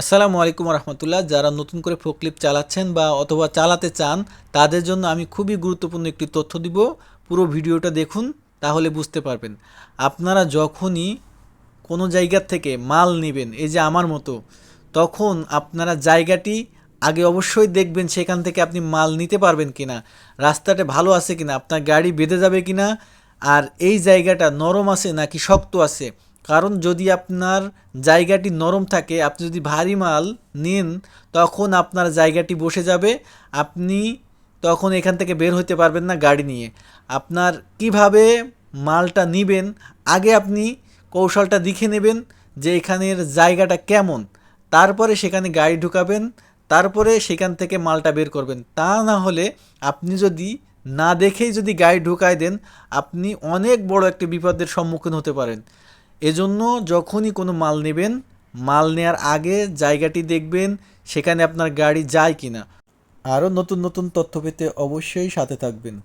আসসালামু আলাইকুম রহমতুল্লাহ। যারা নতুন করে ফোকলিপ চালাচ্ছেন বা অথবা চালাতে চান, তাদের জন্য আমি খুবই গুরুত্বপূর্ণ একটি তথ্য দিব। পুরো ভিডিওটা দেখুন, তাহলে বুঝতে পারবেন। আপনারা যখনই কোনো জায়গার থেকে মাল নেবেন, এই যে আমার মতো, তখন আপনারা জায়গাটি আগে অবশ্যই দেখবেন সেখান থেকে আপনি মাল নিতে পারবেন কিনা, রাস্তাটা ভালো আছে কিনা, আপনার গাড়ি বেঁধে যাবে কিনা, আর এই জায়গাটা নরম আছে নাকি শক্ত আছে কারণ যদি আপনার জায়গাটি নরম থাকে, আপনি যদি ভারী মাল নেন, তখন আপনার জায়গাটি বসে যাবে। আপনি তখন এখান থেকে বের হতে পারবেন না গাড়ি নিয়ে। আপনার কীভাবে মালটা নিবেন, আগে আপনি কৌশলটা দেখে নেবেন যে এখানের জায়গাটা কেমন। তারপরে সেখানে গাড়ি ঢুকাবেন, তারপরে সেখান থেকে মালটা বের করবেন। তা না হলে আপনি যদি না দেখেই যদি গাড়ি ঢুকায় দেন, আপনি অনেক বড় একটি বিপদের সম্মুখীন হতে পারেন। এজন্য যখনই কোনো মাল নেবেন, মাল নেওয়ার আগে জায়গাটি দেখবেন, সেখানে আপনার গাড়ি যায় কিনা। আরও নতুন নতুন তথ্য পেতে অবশ্যই সাথে থাকবেন।